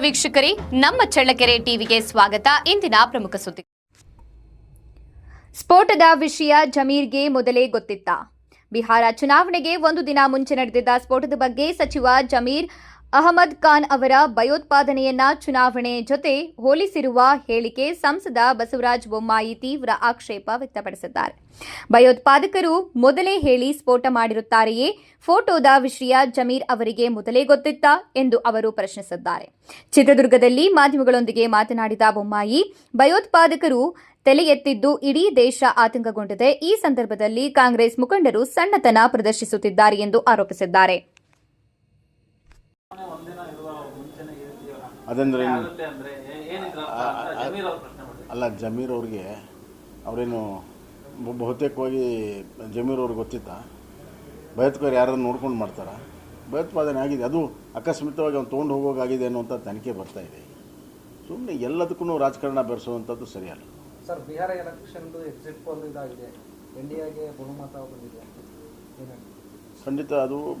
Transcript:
ವೀಕ್ಷಕರೇ, ನಮ್ಮ ಚಳ್ಳಕೆರೆ ಟಿವಿಗೆ ಸ್ವಾಗತ. ಇಂದಿನ ಪ್ರಮುಖ ಸುದ್ದಿ. ಸ್ಫೋಟದ ವಿಷಯ ಜಮೀರ್ಗೆ ಮೊದಲೇ ಗೊತ್ತಿತ್ತ. ಬಿಹಾರ ಚುನಾವಣೆಗೆ ಒಂದು ದಿನ ಮುಂಚೆ ನಡೆದಿದ್ದ ಸ್ಫೋಟದ ಬಗ್ಗೆ ಸಚಿವ ಜಮೀರ್ ಅಹಮದ್ ಖಾನ್ ಅವರ ಭಯೋತ್ಪಾದನೆಯನ್ನ ಚುನಾವಣೆ ಜೊತೆ ಹೋಲಿಸಿರುವ ಹೇಳಿಕೆ ಸಂಸದ ಬಸವರಾಜ ಬೊಮ್ಮಾಯಿ ತೀವ್ರ ಆಕ್ಷೇಪ ವ್ಯಕ್ತಪಡಿಸಿದ್ದಾರೆ. ಭಯೋತ್ಪಾದಕರು ಮೊದಲೇ ಹೇಳಿ ಸ್ಫೋಟ ಮಾಡಿರುತ್ತಾರೆಯೇ, ಫೋಟೋದ ವಿಷಯ ಜಮೀರ್ ಅವರಿಗೆ ಮೊದಲೇ ಗೊತ್ತಿತ್ತಾ ಎಂದು ಅವರು ಪ್ರಶ್ನಿಸಿದ್ದಾರೆ. ಚಿತ್ರದುರ್ಗದಲ್ಲಿ ಮಾಧ್ಯಮಗಳೊಂದಿಗೆ ಮಾತನಾಡಿದ ಬೊಮ್ಮಾಯಿ, ಭಯೋತ್ಪಾದಕರು ತಲೆ ಎತ್ತಿದ್ದು ಇಡೀ ದೇಶ ಆತಂಕಗೊಂಡಿದೆ. ಈ ಸಂದರ್ಭದಲ್ಲಿ ಕಾಂಗ್ರೆಸ್ ಮುಖಂಡರು ಸಣ್ಣತನ ಪ್ರದರ್ಶಿಸುತ್ತಿದ್ದಾರೆ ಎಂದು ಆರೋಪಿಸಿದ್ದಾರೆ. ಮಾಡಿದ್ರು. ಅಲ್ಲ ಜಮೀರ್ ಅವ್ರಿಗೆ ಅವರೇನು ಬಹು- ಬಹುತೇಕವಾಗಿ ಜಮೀರ್ ಅವ್ರಿಗೆ ಗೊತ್ತಿತ್ತ? ಭಯೋತ್ಪಾದಕರು ಯಾರನ್ನು ನೋಡ್ಕೊಂಡು ಮಾಡ್ತಾರ? ಭಯೋತ್ಪಾದನೆ ಆಗಿದೆ. ಅದು ಅಕಸ್ಮಿತವಾಗಿ ಅವ್ನು ತೊಗೊಂಡು ಹೋಗೋಕ್ಕಾಗಿದೆ ಅನ್ನುವಂಥ ತನಿಖೆ ಬರ್ತಾ ಇದೆ. ಸುಮ್ಮನೆ ಎಲ್ಲದಕ್ಕೂ ರಾಜಕಾರಣ ಬೆರೆಸುವಂಥದ್ದು ಸರಿಯಲ್ಲ. ಸರ್ ಬಿಹಾರ ಎಲೆಕ್ಷನ್ದು ಎಕ್ಸಿಟ್ ಪೋಲ್ ಇದಾಗಿದೆ. ಎನ್ ಡಿ ಎಗೆ ಬಹುಮತ ಬಂದಿದೆ ಖಂಡಿತ ಅದು